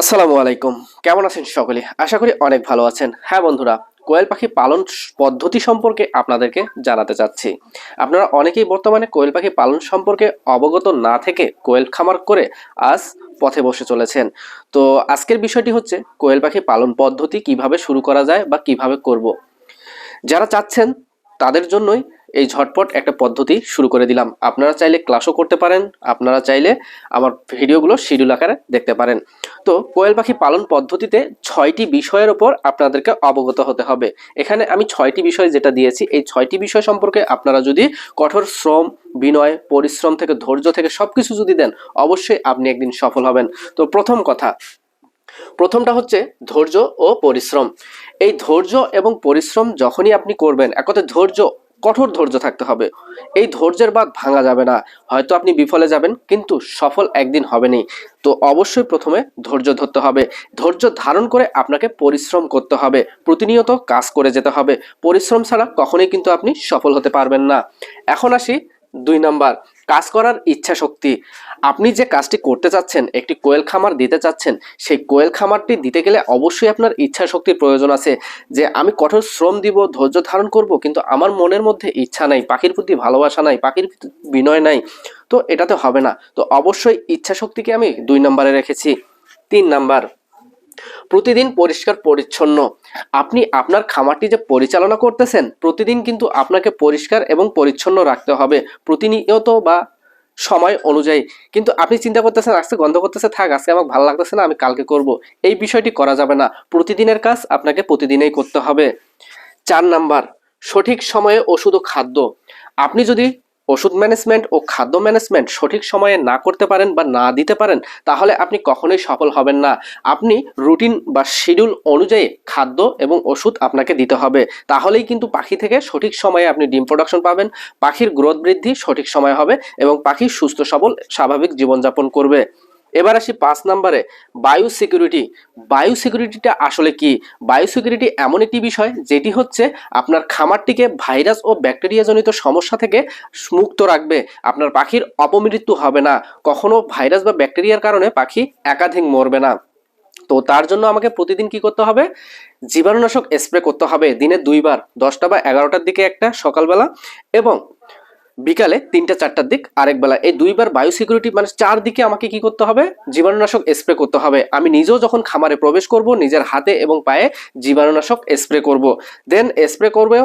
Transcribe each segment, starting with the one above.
আসসালামু আলাইকুম। কেমন আছেন সকলে? আশা করি অনেক ভালো আছেন। হ্যাঁ বন্ধুরা, কোয়েল পাখি পালন পদ্ধতি সম্পর্কে আপনাদেরকে জানাতে চাচ্ছি। আপনারা অনেকেই বর্তমানে কোয়েল পাখি পালন সম্পর্কে অবগত না থেকে কোয়েল খামার করে আজ পথে বসে চলেছেন। তো আজকের বিষয়টি হচ্ছে, কোয়েল পাখি পালন পদ্ধতি কীভাবে শুরু করা যায় বা কীভাবে করব। যারা চাচ্ছেন, তাদের জন্যই এই ঝটপট একটা পদ্ধতি শুরু করে দিলাম। আপনারা চাইলে ক্লাসও করতে পারেন, আপনারা চাইলে আমার ভিডিওগুলো শিডিউল আকারে দেখতে পারেন। তো কোয়েল পাখি পালন পদ্ধতিতে ছয়টি বিষয়ের ওপর আপনাদেরকে অবগত হতে হবে। এখানে আমি ছয়টি বিষয় যেটা দিয়েছি, এই ছয়টি বিষয় সম্পর্কে আপনারা যদি কঠোর শ্রম, বিনয়, পরিশ্রম থেকে ধৈর্য থেকে সব কিছু যদি দেন, অবশ্যই আপনি একদিন সফল হবেন। তো প্রথম কথা, প্রথমটা হচ্ছে ধৈর্য ও পরিশ্রম। এই ধৈর্য এবং পরিশ্রম যখনই আপনি করবেন এক কথায় ধৈর্য কঠোর ধৈর্য থাকতে হবে। এই ধৈর্যের বাদ ভাঙা যাবে না। হয়তো আপনি বিফলে যাবেন, কিন্তু সফল একদিন হবেনি তো অবশ্যই প্রথমে ধৈর্য ধরতে হবে। ধৈর্য ধারণ করে আপনাকে পরিশ্রম করতে হবে। প্রতিনিয়ত কাজ করে যেতে হবে। পরিশ্রম ছাড়া কখনোই কিন্তু আপনি সফল হতে পারবেন না। এখন আসি দুই নাম্বার, কাজ করার ইচ্ছা শক্তি আপনি যে কাজটি করতে চাচ্ছেন, একটি কোয়েল খামার দিতে চাচ্ছেন, সেই কোয়েল খামারটি দিতে গেলে অবশ্যই আপনার ইচ্ছা শক্তির প্রয়োজন আছে। যে আমি কঠোর শ্রম দিব, ধৈর্য ধারণ করব, কিন্তু আমার মনের মধ্যে ইচ্ছা নাই, পাখির প্রতি ভালোবাসা নাই, পাখির বিনয় নাই, তো এটাতে হবে না। তো অবশ্যই ইচ্ছা শক্তিকে আমি দুই নম্বরে রেখেছি। তিন নাম্বার, প্রতিদিন পরিষ্কার পরিচ্ছন্ন। আপনি আপনার খামারটি যে পরিচালনা করতেছেন, প্রতিদিন কিন্তু আপনাকে পরিষ্কার এবং পরিচ্ছন্ন রাখতে হবে। প্রতিনিয়ত বা সময় অনুযায়ী। কিন্তু আপনি চিন্তা করতেছেন, আজকে গন্ধ করতেছে, থাক, আজকে আমাকে ভালো লাগতেছে না, আমি কালকে করব। এই বিষয়টি করা যাবে না। প্রতিদিনের কাজ আপনাকে প্রতিদিনেই করতে হবে। চার নাম্বার, সঠিক সময়ে ওষুধ ও খাদ্য। আপনি যদি ওষুধ ম্যানেজমেন্ট ও খাদ্য ম্যানেজমেন্ট সঠিক সময়ে না করতে পারেন বা না দিতে পারেন, তাহলে আপনি কখনোই সফল হবেন না। আপনি রুটিন বা শিডিউল অনুযায়ী খাদ্য এবং ওষুধ আপনাকে দিতে হবে। তাহলেই কিন্তু পাখি থেকে সঠিক সময়ে আপনি ডিম প্রোডাকশন পাবেন, পাখির গ্রোথ বৃদ্ধি সঠিক সময় হবে এবং পাখি সুস্থ, সবল, স্বাভাবিক জীবনযাপন করবে। এবার আসি পাঁচ নম্বরে বায়ু সিকিউরিটি বায়ু সিকিউরিটিটা আসলে কি? বায়ু সিকিউরিটি এমন একটি বিষয়, যেটি হচ্ছে আপনার খামারটিকে ভাইরাস ও ব্যাকটেরিয়াজনিত সমস্যা থেকে মুক্ত রাখবে। আপনার পাখির অপমৃত্যু হবে না। কখনো ভাইরাস বা ব্যাকটেরিয়ার কারণে পাখি একাধিক মরবে না। তো তার জন্য আমাকে প্রতিদিন কি করতে হবে? জীবাণুনাশক স্প্রে করতে হবে। দিনে দুইবার, দশটা বা এগারোটার দিকে একটা সকালবেলা। এবং বিকালে তিনটা, চারটার দিক, আরেক বেলা এই দুইবার বায়ু সিকিউরিটি মানে চারদিকে আমাকে কি করতে হবে? জীবাণুনাশক স্প্রে করতে হবে। আমি নিজেও যখন খামারে প্রবেশ করব, নিজের হাতে এবং পায়ে জীবাণুনাশক স্প্রে করব। দেন স্প্রে করবেও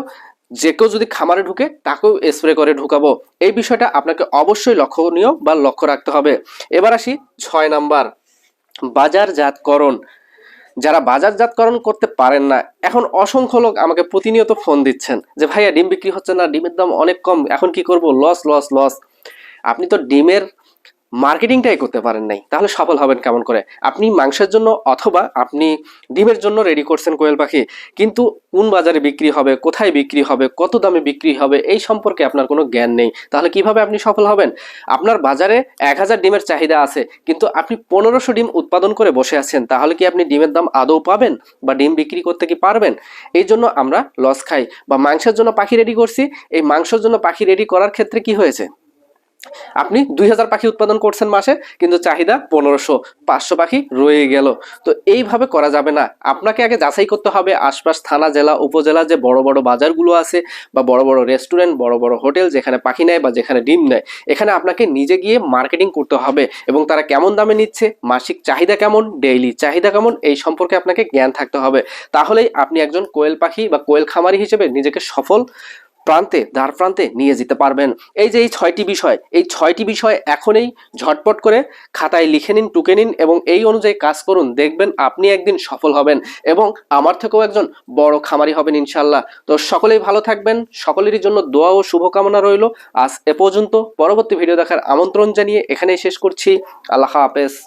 যে কেউ যদি খামারে ঢুকে, তাকেও স্প্রে করে ঢুকাবো। এই বিষয়টা আপনাকে অবশ্যই লক্ষণীয় বা লক্ষ্য রাখতে হবে। এবার আসি ছয় নাম্বার, বাজারজাতকরণ। যারা বাজারজাতকরণ করতে পারেন না, এখন অসংখ্য লোক আমাকে প্রতিনিয়ত ফোন দিচ্ছেন যে, ভাইয়া, ডিম বিক্রি হচ্ছে না, ডিমের দাম অনেক কম, এখন কি করব? লস লস লস আপনি তো ডিমের মার্কেটিংটাই করতে পারেন নাই। তাহলে সফল হবেন কেমন করে? আপনি মাংসের জন্য অথবা আপনি ডিমের জন্য রেডি করছেন কোয়েল পাখি, কিন্তু কোন বাজারে বিক্রি হবে, কোথায় বিক্রি হবে, কত দামে বিক্রি হবে, এই সম্পর্কে আপনার কোনো জ্ঞান নেই। তাহলে কীভাবে আপনি সফল হবেন? আপনার বাজারে এক হাজার ডিমের চাহিদা আছে, কিন্তু আপনি পনেরোশো ডিম উৎপাদন করে বসে আছেন, তাহলে কি আপনি ডিমের দাম আদৌ পাবেন বা ডিম বিক্রি করতে কি পারবেন? এই জন্য আমরা লস খাই। বা মাংসের জন্য পাখি রেডি করছি, এই মাংসের জন্য পাখি রেডি করার ক্ষেত্রে কি হয়েছে? আপনি দুই হাজার পাখি উৎপাদন করছেন মাসে, কিন্তু চাহিদা পনেরোশো, পাঁচশো পাখি রয়ে গেল। তো এইভাবে করা যাবে না। আপনাকে আগে যাচাই করতে হবে আশপাশ থানা, জেলা, উপজেলা, যে বড় বড় বাজারগুলো আছে বা বড় বড় রেস্টুরেন্ট, বড় বড় হোটেল, যেখানে পাখি নেয় বা যেখানে ডিম নেয়। এখানে আপনাকে নিজে গিয়ে মার্কেটিং করতে হবে এবং তারা কেমন দামে নিচ্ছে, মাসিক চাহিদা কেমন, ডেইলি চাহিদা কেমন, এই সম্পর্কে আপনাকে জ্ঞান থাকতে হবে। তাহলেই আপনি একজন কোয়েল পাখি বা কোয়েল খামারি হিসেবে নিজেকে সফল প্রান্তে, দ্বার প্রান্তে নিয়ে যেতে পারবেন। এই যে এই ছয়টি বিষয়, এই ছয়টি বিষয় এখনই ঝটপট করে খাতায় লিখে নিন, টুকে নিন এবং এই অনুযায়ী কাজ করুন। দেখবেন আপনি একদিন সফল হবেন এবং আমার থেকেও একজন বড় খামারি হবেন ইনশাল্লাহ তো সকলেই ভালো থাকবেন, সকলেরই জন্য দোয়া ও শুভকামনা রইল। আজ এ পর্যন্ত পরবর্তী ভিডিও দেখার আমন্ত্রণ জানিয়ে এখানেই শেষ করছি। আল্লাহ হাফেজ।